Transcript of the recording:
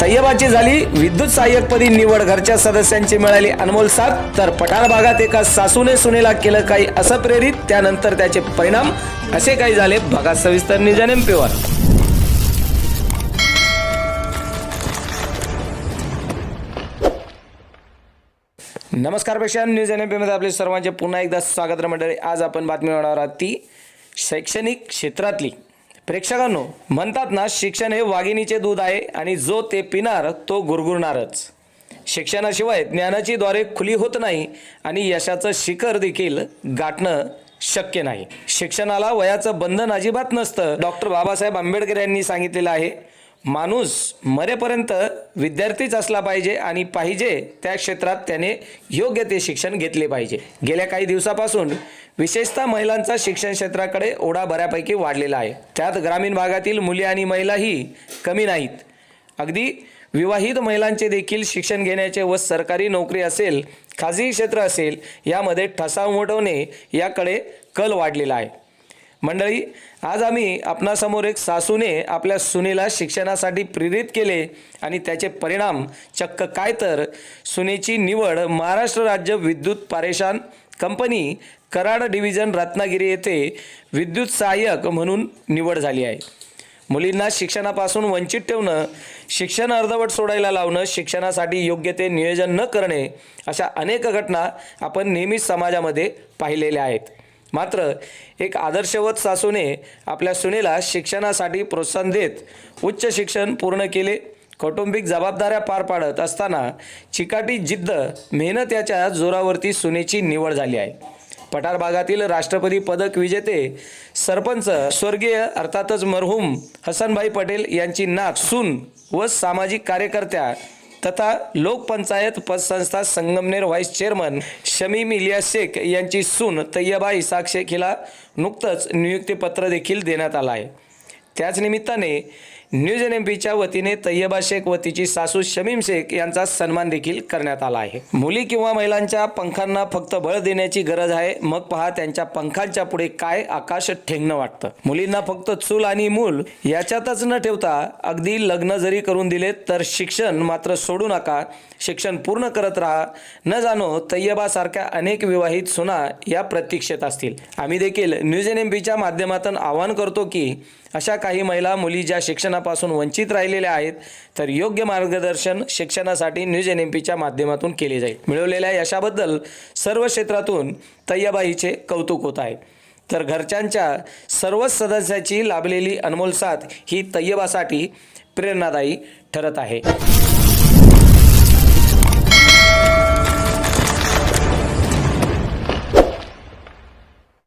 तय्यबाची झाली विद्युत सहाय्यकपदी निवड घरच्या सदस्यांची मिळाली. अनमोल साथ तर पठाण भागात एका सासूने सुनेला केलं काही असं प्रेरित त्यानंतर त्याचे परिणाम असे काही झाले. बघा सविस्तर निजन एमपीवर नमस्कार प्रेक्षक न्यूज एनमध्ये आपले सर्वांचे पुन्हा एकदा स्वागत मंडळी. आज आपण बातमी होणार आहोत ती शैक्षणिक क्षेत्रातली. प्रेक्षकांनो म्हणतात ना शिक्षण हे वाघिणीचे दूध आहे आणि जो ते पिणार तो गुरगुरणारच. शिक्षणाशिवाय ज्ञानाची द्वारे खुली होत नाही आणि यशाचं शिखर देखील गाठणं शक्य नाही. शिक्षणाला वयाचं बंधन अजिबात नसतं डॉक्टर बाबासाहेब आंबेडकर यांनी सांगितलेलं आहे. माणूस मरेपर्यंत विद्यार्थीच असला पाहिजे आणि पाहिजे त्या क्षेत्रात त्याने योग्य ते शिक्षण घेतले पाहिजे. गेल्या काही दिवसापासून विशेषतः महिलांचा शिक्षण क्षेत्राकडे ओढा बऱ्यापैकी वाढलेला आहे. त्यात ग्रामीण भागातील मुली आणि महिलाही कमी नाहीत. अगदी विवाहित महिलांचे देखील शिक्षण घेण्याचे व सरकारी नोकरी असेल खाजगी क्षेत्र असेल यामध्ये ठसा उमटवणे याकडे कल वाढलेला आहे. मंडळी आज आम्ही आपणासमोर एक सासूने आपल्या सुनेला शिक्षणासाठी प्रेरित केले आणि त्याचे परिणाम चक्क काय तर सुनेची निवड महाराष्ट्र राज्य विद्युत पारेषण कंपनी कराड डिव्हिजन रत्नागिरी येथे विद्युत सहाय्यक म्हणून निवड झाली आहे. मुलींना शिक्षणापासून वंचित ठेवणं शिक्षण अर्धवट सोडायला लावणं शिक्षणासाठी योग्य ते नियोजन न करणे अशा अनेक घटना आपण नेहमीच समाजामध्ये पाहिलेल्या आहेत. मात्र एक आदर्शवत सासूने आपल्या सुनेला शिक्षणासाठी प्रोत्साहन देत उच्च शिक्षण पूर्ण केले. कौटुंबिक जबाबदाऱ्या पार पाडत असताना चिकाटी जिद्द मेहनत याच्या जोरावरती सुनेची निवड झाली आहे. पठार भागातील राष्ट्रपती पदक विजेते सरपंच स्वर्गीय अर्थातच मरहूम हसनभाई पटेल यांची नात सून व सामाजिक कार्यकर्त्या तथा लोकपंचायत पतसंस्था संगमनेर व्हाईस चेअरमन शमीम इलिया शेख यांची सून तय्यबा इसाक शेख हिला नुकतंच नियुक्तीपत्र देखील देण्यात आलं आहे. त्याच निमित्ताने न्यूज एन एम पीच्या वतीने तय्यबा शेख व तिची सासू शमीम शेख यांचा सन्मान देखील करण्यात आला आहे. मुली किंवा महिलांच्या पंखांना फक्त बळ देण्याची गरज आहे. मग पहा त्यांच्या पंखांच्या पुढे काय आकाश ठेंगणं वाटतं. मुलींना फक्त चूल आणि मूल याच्यातच न ठेवता अगदी लग्न जरी करून दिले तर शिक्षण मात्र सोडू नका. शिक्षण पूर्ण करत राहा. न जाणो तय्यबासारख्या अनेक विवाहित सुना या प्रतीक्षेत असतील. आम्ही देखील न्यूज एन एम पीच्या माध्यमातून आवाहन करतो की अशा काही महिला मुली ज्या शिक्षणापासून वंचित राहिलेल्या आहेत तर योग्य मार्गदर्शन शिक्षणासाठी न्यूज एन एम पीच्या माध्यमातून केले जाईल. मिळवलेल्या यशाबद्दल सर्व क्षेत्रातून तय्याबाईचे कौतुक होत आहे. तर घरच्यांच्या सर्वच सदस्याची लाभलेली अनमोल साथ ही तय्यबासाठी प्रेरणादायी ठरत आहे.